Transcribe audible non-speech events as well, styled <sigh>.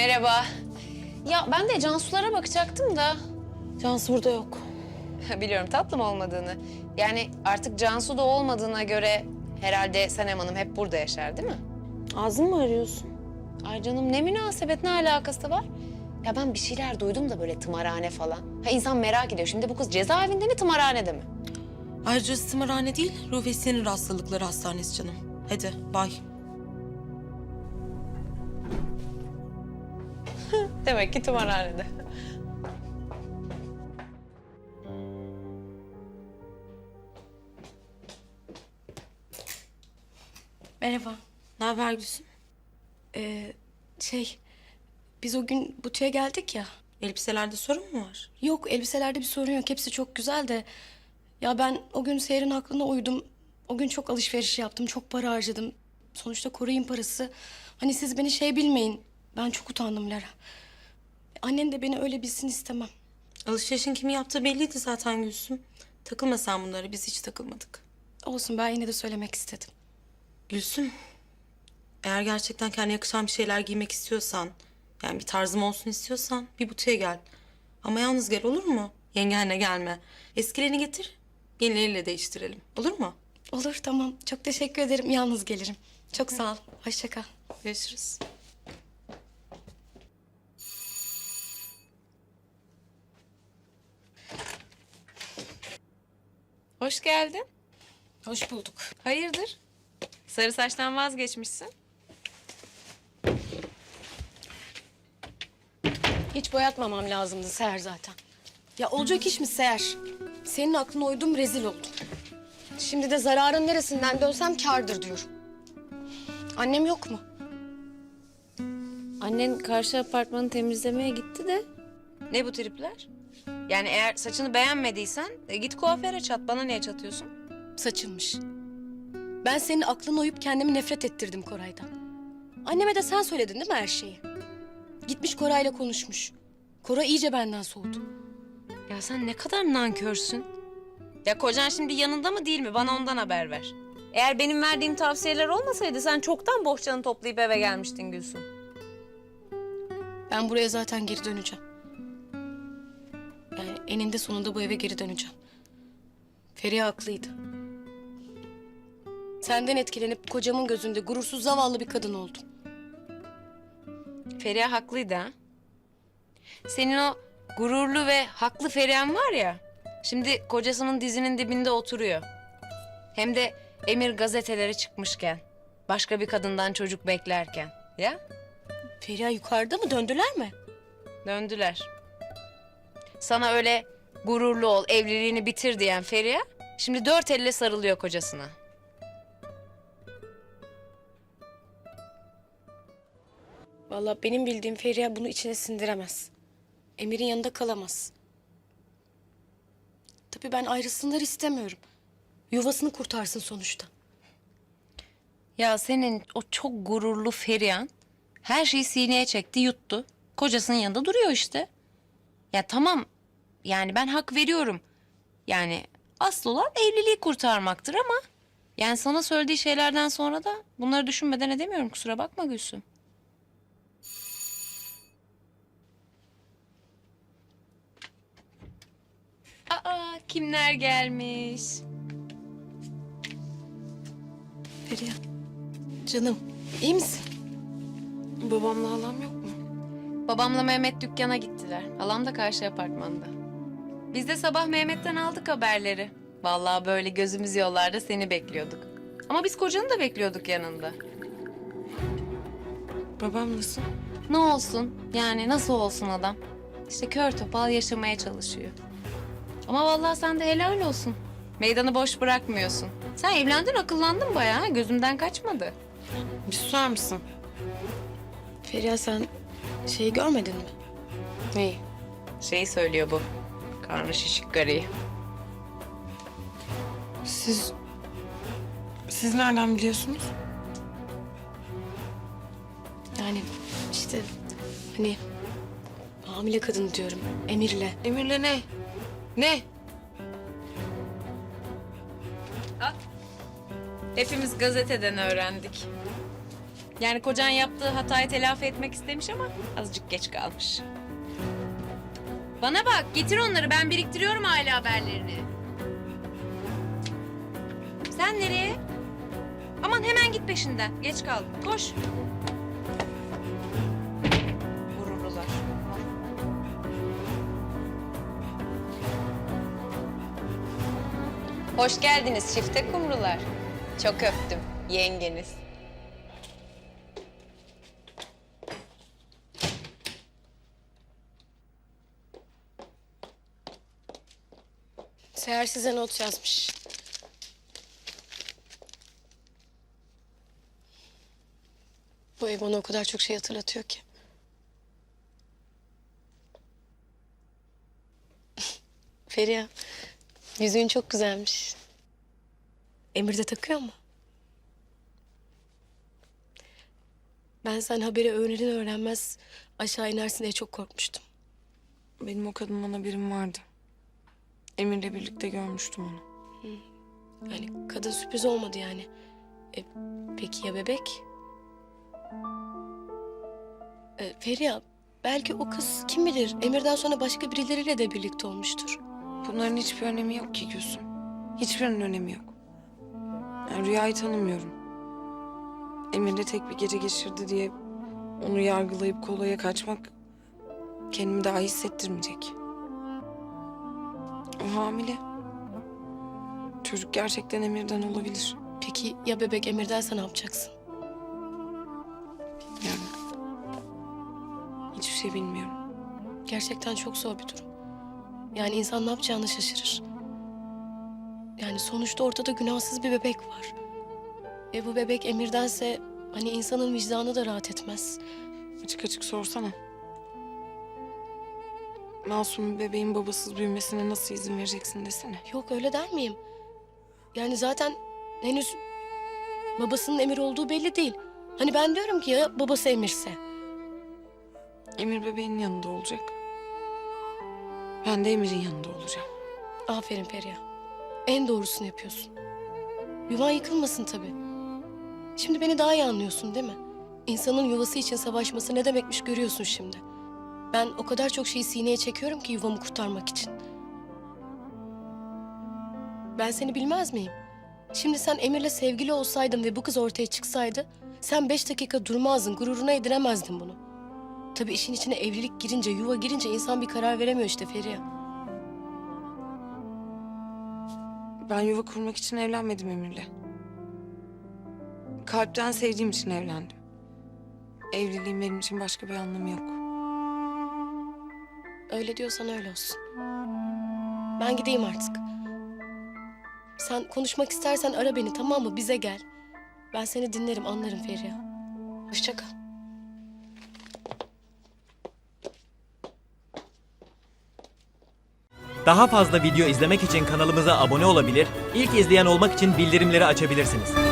Merhaba. Ya ben de Cansu'lara bakacaktım da. Cansu burada yok. Biliyorum tatlım olmadığını. Yani artık Cansu da olmadığına göre herhalde Sanem Hanım hep burada yaşar değil mi? Ağzını mı arıyorsun? Ay canım ne münasebet ne alakası var? Ya ben bir şeyler duydum da böyle tımarhane falan. Ha insan merak ediyor. Şimdi bu kız cezaevinde mi tımarhanede mi? Ayrıca tımarhane değil, ruh ve sinir hastalıkları hastanesi canım. Hadi bay. Demek ki tımarhanede. Merhaba. Ne haber Gülsüm? Ee, şey, biz o gün butiğe geldik ya. Elbiselerde sorun mu var? Yok, elbiselerde bir sorun yok. Hepsi çok güzel de... Ya ben o gün Seher'in aklına uydum. O gün çok alışveriş yaptım, çok para harcadım. Sonuçta koruyun parası. Hani siz beni şey bilmeyin. Ben çok utandım Lara. Annen de beni öyle bilsin istemem. Alışverişin kimi yaptığı belliydi zaten Gülsüm. Takılma sen bunlara, biz hiç takılmadık. Olsun, ben yine de söylemek istedim. Gülsüm, eğer gerçekten kendine yakışan bir şeyler giymek istiyorsan... ...yani bir tarzım olsun istiyorsan bir butiğe gel. Ama yalnız gel olur mu? Yengenle gelme. Eskilerini getir, yenileriyle değiştirelim. Olur mu? Olur, tamam. Çok teşekkür ederim. Yalnız gelirim. Çok sağ ol. Hoşça kal. Görüşürüz. Hoş geldin. Hoş bulduk. Hayırdır? Sarı saçtan vazgeçmişsin. Hiç boyatmamam lazımdı Seher zaten. Ya olacak iş mi Seher? Senin aklına uydum rezil oldum. Şimdi de zararın neresinden dönsem kârdır diyorum. Annem yok mu? Annen karşı apartmanı temizlemeye gitti de. Ne bu tripler? Yani eğer saçını beğenmediysen e, git kuaföre çat. Bana niye çatıyorsun? Saçılmış. Ben senin aklına uyup kendimi nefret ettirdim Koray'dan. Anneme de sen söyledin değil mi her şeyi? Gitmiş Koray'la konuşmuş. Koray iyice benden soğudu. Ya sen ne kadar nankörsün. Ya kocan şimdi yanında mı değil mi? Bana ondan haber ver. Eğer benim verdiğim tavsiyeler olmasaydı sen çoktan bohçanı toplayıp eve gelmiştin Gülsüm. Ben buraya zaten geri döneceğim. Eninde sonunda bu eve geri döneceğim. Feriha haklıydı. Senden etkilenip kocamın gözünde gurursuz zavallı bir kadın oldum. Feriha haklıydı ha. Senin o gururlu ve haklı Feriha'm var ya... ...şimdi kocasının dizinin dibinde oturuyor. Hem de Emir gazetelere çıkmışken... ...başka bir kadından çocuk beklerken. Ya Feriha yukarıda mı döndüler mi? döndüler. Sana öyle gururlu ol, evliliğini bitir diyen Feriha... ...şimdi dört elle sarılıyor kocasına. Vallahi benim bildiğim Feriha bunu içine sindiremez. Emir'in yanında kalamaz. Tabii ben ayrılsınlar istemiyorum. Yuvasını kurtarsın sonuçta. Ya senin o çok gururlu Ferihan her şeyi sineye çekti, yuttu. Kocasının yanında duruyor işte. Ya tamam yani ben hak veriyorum. Yani asıl olan evliliği kurtarmaktır ama... Yani sana söylediği şeylerden sonra da bunları düşünmeden edemiyorum kusura bakma Gülsüm. Aa kimler gelmiş? Feriha. Canım iyi misin? Babamla halam yok mu? Babamla Mehmet dükkana gittiler. Halam da karşı apartmanda. Biz de sabah Mehmet'ten aldık haberleri. Vallahi böyle gözümüz yollarda seni bekliyorduk. Ama biz kocanı da bekliyorduk yanında. Babam nasıl? Ne olsun? Yani nasıl olsun adam? İşte kör topal yaşamaya çalışıyor. Ama vallahi sen de helal olsun. Meydanı boş bırakmıyorsun. Sen evlendin akıllandın bayağı. Gözümden kaçmadı. Bir susar mısın? Feriha sen şeyi görmedin mi? Neyi? Şey söylüyor bu. Karnı şişik garıyı. Siz... Siz nereden biliyorsunuz? Yani işte hani hamile kadın diyorum Emir'le. Emir'le ne? Ne? Hepimiz gazeteden öğrendik. Yani kocan yaptığı hatayı telafi etmek istemiş ama azıcık geç kalmış. Bana bak getir onları ben biriktiriyorum aile haberlerini. Sen nereye? Aman hemen git peşinden. Geç kaldım. Koş. Gururlular. Hoş geldiniz çifte kumrular. Çok öptüm yengeniz. Seher size not yazmış. Bu ev bana o kadar çok şey hatırlatıyor ki. <laughs> Feriha, yüzüğün çok güzelmiş. Emir de takıyor mu? Ben sen haberi öğrenir öğrenmez aşağı inersin diye çok korkmuştum. Benim o kadından haberim vardı. Emir'le birlikte görmüştüm onu. Yani kadın sürpriz olmadı yani. E, peki ya bebek? E, Feriha, belki o kız kim bilir Emir'den sonra başka birileriyle de birlikte olmuştur. Bunların hiçbir önemi yok ki Gülsüm. Hiçbirinin önemi yok. Yani Rüya'yı tanımıyorum. Emir'le tek bir gece geçirdi diye onu yargılayıp kolaya kaçmak kendimi daha hissettirmeyecek. O hamile. Çocuk gerçekten Emir'den olabilir. Peki ya bebek Emir'dense ne yapacaksın? Yani. Hiçbir şey bilmiyorum. Gerçekten çok zor bir durum. Yani insan ne yapacağını şaşırır. Yani sonuçta ortada günahsız bir bebek var. Ve bu bebek Emir'dense hani insanın vicdanı da rahat etmez. Açık açık sorsana. Masum bir bebeğin babasız büyümesine nasıl izin vereceksin desene. Yok öyle der miyim? Yani zaten henüz babasının Emir olduğu belli değil. Hani ben diyorum ki ya babası Emir'se. Emir bebeğin yanında olacak. Ben de Emir'in yanında olacağım. Aferin Feriha. En doğrusunu yapıyorsun. Yuvan yıkılmasın tabii. Şimdi beni daha iyi anlıyorsun değil mi? İnsanın yuvası için savaşması ne demekmiş görüyorsun şimdi. Ben o kadar çok şeyi sineye çekiyorum ki yuvamı kurtarmak için. Ben seni bilmez miyim? Şimdi sen Emir'le sevgili olsaydın ve bu kız ortaya çıksaydı... ...sen beş dakika durmazdın, gururuna edinemezdin bunu. Tabii işin içine evlilik girince, yuva girince insan bir karar veremiyor işte Feriha. Ben yuva kurmak için evlenmedim Emir'le. Kalpten sevdiğim için evlendim. Evliliğin benim için başka bir anlamı yok. Öyle diyorsan öyle olsun. Ben gideyim artık. Sen konuşmak istersen ara beni tamam mı? Bize gel. Ben seni dinlerim, anlarım Feriha. Hoşça kal. Daha fazla video izlemek için kanalımıza abone olabilir, ilk izleyen olmak için bildirimleri açabilirsiniz.